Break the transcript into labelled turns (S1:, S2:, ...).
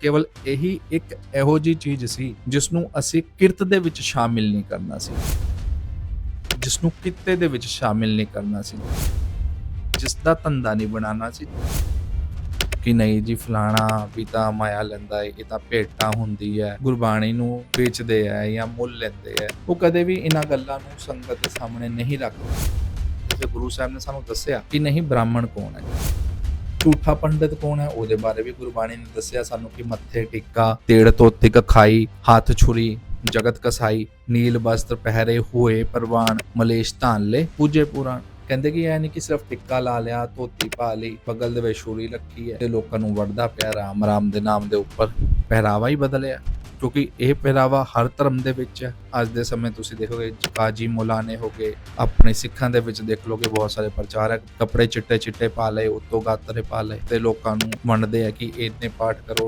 S1: ਕੇਵਲ ਇਹੀ ਇੱਕ ਇਹੋ ਜੀ ਚੀਜ਼ ਸੀ ਜਿਸ ਨੂੰ ਅਸੀਂ ਕਿਰਤ ਦੇ ਵਿੱਚ ਸ਼ਾਮਿਲ ਨਹੀਂ ਕਰਨਾ ਸੀ। ਜਿਸ ਨੂੰ ਕਿੱਤੇ ਦੇ ਵਿੱਚ ਸ਼ਾਮਿਲ ਨਹੀਂ ਕਰਨਾ ਸੀ। ਜਿਸ ਦਾ ਧੰਦਾ ਨਹੀਂ ਬਣਾਉਣਾ ਸੀ। ਕਿ ਨਹੀਂ ਜੀ, ਫਲਾਣਾ ਵੀ ਤਾਂ ਮਾਇਆ ਲੈਂਦਾ ਹੈ ਇਹ ਤਾਂ ਭੇਟਾਂ ਹੁੰਦੀ ਹੈ ਗੁਰਬਾਣੀ ਨੂੰ ਵੇਚਦੇ ਆ ਜਾਂ ਮੁੱਲ ਲੈਂਦੇ ਆ। ਉਹ ਕਦੇ ਵੀ ਇਹਨਾਂ ਗੱਲਾਂ ਨੂੰ ਸੰਗਤ ਦੇ ਸਾਹਮਣੇ ਨਹੀਂ ਰੱਖਦੇ। ਤੇ ਗੁਰੂ ਸਾਹਿਬ ਨੇ ਸਾਨੂੰ ਦੱਸਿਆ ਕਿ ਨਹੀਂ, ਬ੍ਰਾਹਮਣ ਕੌਣ ਹੈ? ਝੂਠਾ ਪੰਡਿਤ ਕੌਣ ਹੈ? ਉਹਦੇ ਬਾਰੇ ਵੀ ਗੁਰਬਾਣੀ ਨੇ ਦੱਸਿਆ ਸਾਨੂੰ ਕਿ ਮੱਥੇ ਟਿੱਕਾ, ਤੇੜ ਤੋਤਿਕ ਖਾਈ, ਹੱਥ ਛੁਰੀ, ਜਗਤ ਕਸਾਈ, ਨੀਲ ਵਸਤਰ ਪਹਿਰੇ ਹੋਏ ਪਰਵਾਨ, ਮਲੇਸ਼ ਧਾਨ ਲੈ ਪੂਜੇ ਪੁਰਾਣ। ਕਹਿੰਦੇ ਕਿ ਇਹ ਨਹੀਂ ਕਿ ਸਿਰਫ ਟਿੱਕਾ ਲਾ ਲਿਆ, ਧੋਤੀ ਪਾ ਲਈ ਬਗਲ ਦੇ ਵਿੱਚ ਛੁਰੀ ਰੱਖੀ ਹੈ ਤੇ ਲੋਕਾਂ ਨੂੰ ਵੜਦਾ ਪਿਆ ਰਾਮ ਰਾਮ ਦੇ ਨਾਮ ਦੇ ਉੱਪਰ। ਪਹਿਰਾਵਾ ਹੀ ਬਦਲਿਆ। ਕਿਉਂਕਿ ਇਹ ਪਹਿਰਾਵਾ ਹਰ ਧਰਮ ਦੇ ਵਿੱਚ ਹੈ। ਅੱਜ ਦੇ ਸਮੇਂ ਤੁਸੀਂ ਦੇਖੋਗੇ ਕਾਜੀ ਮੁਲਾਨੇ ਹੋ ਗਏ, ਆਪਣੇ ਸਿੱਖਾਂ ਦੇ ਵਿੱਚ ਦੇਖ ਲੋਗੇ ਬਹੁਤ ਸਾਰੇ ਪ੍ਰਚਾਰਕ ਕੱਪੜੇ ਚਿੱਟੇ ਚਿੱਟੇ ਪਾ ਲਏ, ਉੱਤੋਂ ਗਾਤਰੇ ਪਾ ਲਏ ਤੇ ਲੋਕਾਂ ਨੂੰ ਮੰਨਦੇ ਆ ਕਿ ਇਹਨੇ ਪਾਠ ਕਰੋ।